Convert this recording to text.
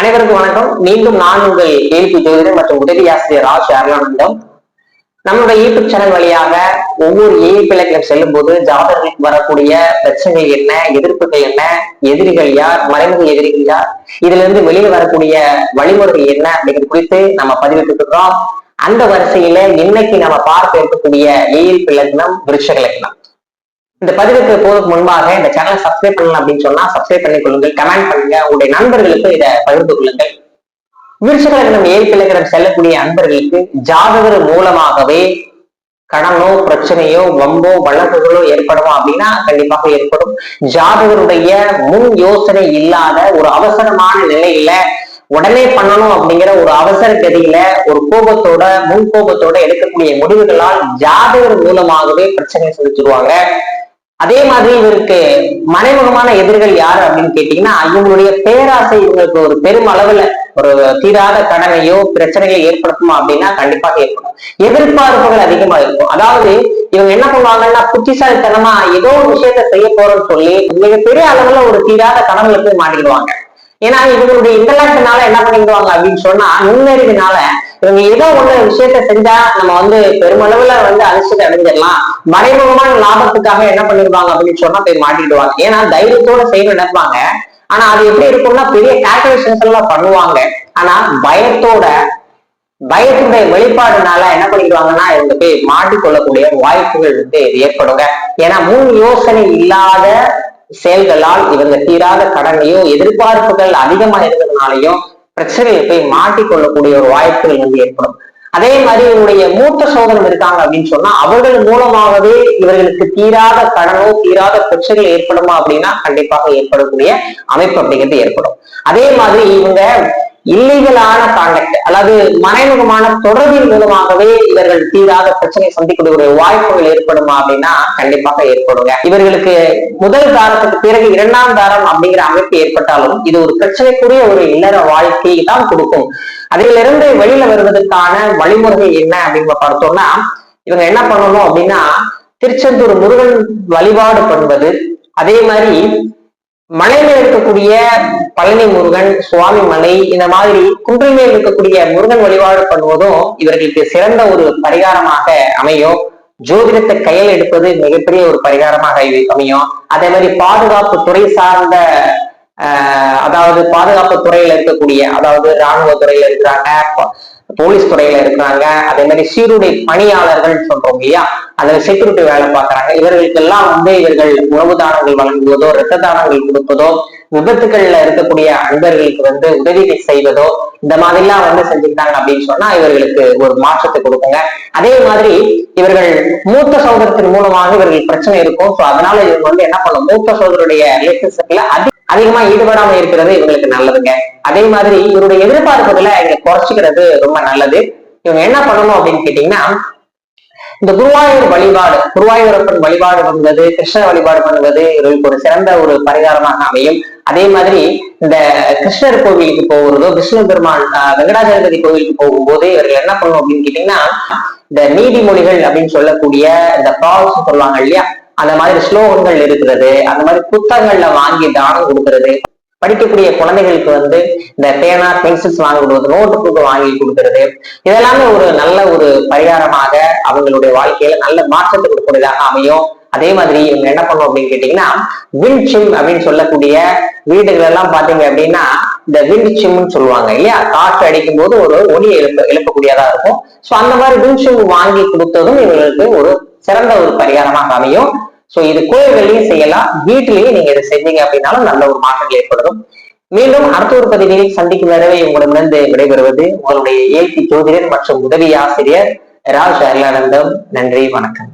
அனைவருக்கும் வணக்கம். மீண்டும் நான் உங்கள் கேள்வி ஜோதிடர் மற்றும் உதவி ஆசிரியர் ராஜ் அருளானந்தம் நம்மளோட யூடியூப் சேனல் வழியாக ஒவ்வொரு ஏபிளக்கிலும் செல்லும் போது ஜாதகர்களுக்கு வரக்கூடிய பிரச்சனைகள் என்ன எதிர்ப்புகள் என்ன எதிரிகள் யார் மறைமுக எதிரிகள் யார் இதுல இருந்து வெளியே வரக்கூடிய வழிமுறைகள் என்ன அப்படிங்கிறது குறித்து நம்ம பதிவிட்டு இருக்கிறோம் அந்த வரிசையில இன்னைக்கு நம்ம பார்க்க இருக்கக்கூடிய ஏஎல்பி லக்னம் விருட்சக லக்னம் இந்த பதிவுக்கு போதுக்கு முன்பாக இந்த சேனலை சப்ஸ்கிரைப் பண்ணலாம் அப்படின்னு சொன்னா சப்ஸ்கிரைப் பண்ணி கொள்ளுங்கள். கமெண்ட் பண்ணுங்க. உங்களுடைய நண்பர்களுக்கு இதை பகிர்ந்து கொள்ளுங்கள். விருச்சகலகனம் ஏற்கிழகரம் செல்லக்கூடிய அன்பர்களுக்கு ஜாதகர் மூலமாகவே கடனோ பிரச்சனையோ வம்போ வழக்குகளோ ஏற்படுமா அப்படின்னா கண்டிப்பாக ஏற்படும். ஜாதகருடைய முன் யோசனை இல்லாத ஒரு அவசரமான நிலையில உடனே பண்ணணும் அப்படிங்கிற ஒரு அவசர கதியில ஒரு கோபத்தோட முன் கோபத்தோட எடுக்கக்கூடிய முடிவுகளால் ஜாதகர் மூலமாகவே பிரச்சனை செலுத்திடுவாங்க அதே மாதிரி இவருக்கு மறைமுகமான எதிர்கள் யாரு அப்படின்னு கேட்டீங்கன்னா இவங்களுடைய பேராசை இவங்களுக்கு ஒரு பெரும் அளவுல ஒரு தீராத கடனையோ பிரச்சனைகளை ஏற்படுத்துமா அப்படின்னா கண்டிப்பாக ஏற்படும். எதிர்பார்ப்புகள் அதிகமா இருக்கும். அதாவது இவங்க என்ன பண்ணுவாங்கன்னா புத்திசாலித்தனமா ஏதோ ஒரு விஷயத்த செய்ய போறோம்னு சொல்லி மிகப்பெரிய அளவுல ஒரு தீராத கனவுல மாட்டிடுவாங்க. ஏன்னா இவங்களுடைய இன்டர்நெட்னால என்ன பண்ணிடுவாங்க அப்படின்னு சொன்னா நுண்ணறிவினால இவங்க ஏதோ ஒண்ணு விஷயத்த செஞ்சா நம்ம வந்து பெருமளவுல வந்து அதிர்ஷ்டத்தை அடைஞ்சிடலாம். மறைமுகமான லாபத்துக்காக என்ன பண்ணிடுவாங்க அப்படின்னு சொன்னா போய் மாட்டிடுவாங்க. ஏன்னா தைரியத்தோட செய்ய நினைப்பாங்க ஆனா அது எப்படி இருக்கும்னா பெரிய கால்குலேஷன்ஸ் எல்லாம் பண்ணுவாங்க. ஆனா பயத்தோட பயத்துடைய வெளிப்பாடுனால என்ன பண்ணிடுவாங்கன்னா இவங்க போய் மாட்டிக்கொள்ளக்கூடிய வாய்ப்புகள் வந்து ஏற்படுங்க. ஏன்னா முன் யோசனை இல்லாத செயல்களால் இவங்க தீராத கடனையும் எதிர்பார்ப்புகள் அதிகமா இருந்ததுனாலையும் பிரச்சனையை போய் மாட்டிக்கொள்ளக்கூடிய ஒரு வாய்ப்புகள் வந்து ஏற்படும். அதே மாதிரி இவருடைய மூத்த சோதனம் இருக்காங்க அப்படின்னு சொன்னா அவர்கள் மூலமாகவே இவர்களுக்கு தீராத கடனோ தீராத பிரச்சனைகள் ஏற்படுமா அப்படின்னா கண்டிப்பாக ஏற்படக்கூடிய அமைப்பு அப்படிங்கிறது ஏற்படும். அதே மாதிரி இவங்க இல்லீகலான கான்டாக்ட் அதாவது மறைமுகமான தொடர்பின் மூலமாகவே இவர்கள் தீராத பிரச்சனை சந்திக்கக்கூடிய வாய்ப்புகள் ஏற்படுமா அப்படின்னா கண்டிப்பாக ஏற்படுங்க. இவர்களுக்கு முதல் தாரத்துக்கு பிறகு இரண்டாம் தாரம் அப்படிங்கிற அமைப்பு ஏற்பட்டாலும் இது ஒரு பிரச்சனைக்குரிய ஒரு இல்லற வாழ்க்கையை தான் கொடுக்கும். அதிலிருந்து வெளியில வருவதற்கான வழிமுறை என்ன அப்படின்னு பார்த்தோம்னா இவங்க என்ன பண்ணணும் அப்படின்னா திருச்செந்தூர் முருகன் வழிபாடு பண்ணுவது அதே மாதிரி மலையில இருக்கக்கூடிய பழனி முருகன் சுவாமி மலை இந்த மாதிரி குன்றிலே இருக்கக்கூடிய முருகன் வழிபாடு பண்ணுவதும் இவர்களுக்கு சிறந்த ஒரு பரிகாரமாக அமையும். ஜோதிடத்தை கையில் எடுப்பது மிகப்பெரிய ஒரு பரிகாரமாக அமையும். அதே மாதிரி பாதுகாப்பு துறை சார்ந்த அதாவது பாதுகாப்பு துறையில இருக்கக்கூடிய அதாவது ராணுவ துறையில இருக்கிறாங்க போலீஸ் துறையில இருக்கிறாங்க அதே மாதிரி சீருடை பணியாளர்கள் சொல்றோம் இல்லையா? அதுல செக்யூரிட்டி வேலை பார்க்கறாங்க. இவர்களுக்கெல்லாம் வந்து இவர்கள் உணவு தானங்கள் வழங்குவதோ இரத்த தானங்கள் கொடுப்பதோ விபத்துகள்ல இருக்கக்கூடிய அன்பர்களுக்கு வந்து உதவிகள் செய்வதோ இந்த மாதிரிலாம் வந்து செஞ்சுக்கிட்டாங்க அப்படின்னு சொன்னா இவர்களுக்கு ஒரு மாற்றத்தை கொடுக்குங்க. அதே மாதிரி இவர்கள் மூத்த சோதரத்தின் மூலமாக இவர்கள் பிரச்சனை இருக்கும். ஸோ அதனால இவங்க வந்து என்ன பண்ணும் மூத்த சகோதரருடைய ரிலேஷன்ஷிப்ல அதிக அதிகமா ஈடுபடாம இருக்கிறது இவங்களுக்கு நல்லதுங்க. அதே மாதிரி இவருடைய எதிர்பார்ப்புகளை இங்க குறைச்சிக்கிறது ரொம்ப நல்லது. இவங்க என்ன பண்ணணும் அப்படின்னு கேட்டீங்கன்னா இந்த குருவாயூர் வழிபாடு குருவாயூரப்பன் வழிபாடு பண்ணுவது கிருஷ்ண வழிபாடு பண்ணுவது இவர்களுக்கு ஒரு சிறந்த ஒரு பரிகாரமாக அமையும். அதே மாதிரி இந்த கிருஷ்ணர் கோவிலுக்கு போகிறதோ விஷ்ணு பெருமான் வெங்கடாஜலபதி கோவிலுக்கு போகும்போது இவர்கள் என்ன பண்ணும் அப்படின்னு கேட்டீங்கன்னா இந்த நீதிமொழிகள் அப்படின்னு சொல்லக்கூடிய இந்த ப்ராப்ஸ் சொல்லுவாங்க இல்லையா? அந்த மாதிரி ஸ்லோகங்கள் இருக்கிறது அந்த மாதிரி புத்தகங்கள்ல வாங்கி தானம் கொடுக்கறது. படிக்கக்கூடிய குழந்தைகளுக்கு வந்து இந்த பேனா பென்சில்ஸ் வாங்கி கொடுக்குறது நோட்டு புக்கு வாங்கி கொடுக்கறது. இதெல்லாமே ஒரு நல்ல ஒரு பரிகாரமாக அவங்களுடைய வாழ்க்கையில நல்ல மாற்றத்தை கொடுக்கக்கூடியதாக அமையும். அதே மாதிரி இவங்க என்ன பண்ணும் அப்படின்னு கேட்டீங்கன்னா விண்ட் சிம் அப்படின்னு சொல்லக்கூடிய வீடுகள் எல்லாம் பாத்தீங்க அப்படின்னா இந்த விண்ட் சிம்னு சொல்லுவாங்க இல்லையா? காற்று அடிக்கும் போது ஒரு ஒளியை எழுப்ப எழுப்பக்கூடியதா இருக்கும். ஸோ அந்த மாதிரி விண்ட் சிம் வாங்கி கொடுத்ததும் இவங்களுக்கு ஒரு சிறந்த ஒரு பரிகாரமாக அமையும். சோ இது கோயில்களையும் செய்யலாம். வீட்டிலேயே நீங்க இதை செஞ்சீங்க அப்படின்னாலும் நல்ல ஒரு மாற்றங்கள் ஏற்படும். மீண்டும் அடுத்த ஒரு பதிவில் சந்திக்கும் வரை உங்களிடமிருந்து விடைபெறுவது உங்களுடைய ஏசி ஜோதிடர் மற்றும் உதவி ஆசிரியர் ராஜ் அருளானந்தம். நன்றி வணக்கம்.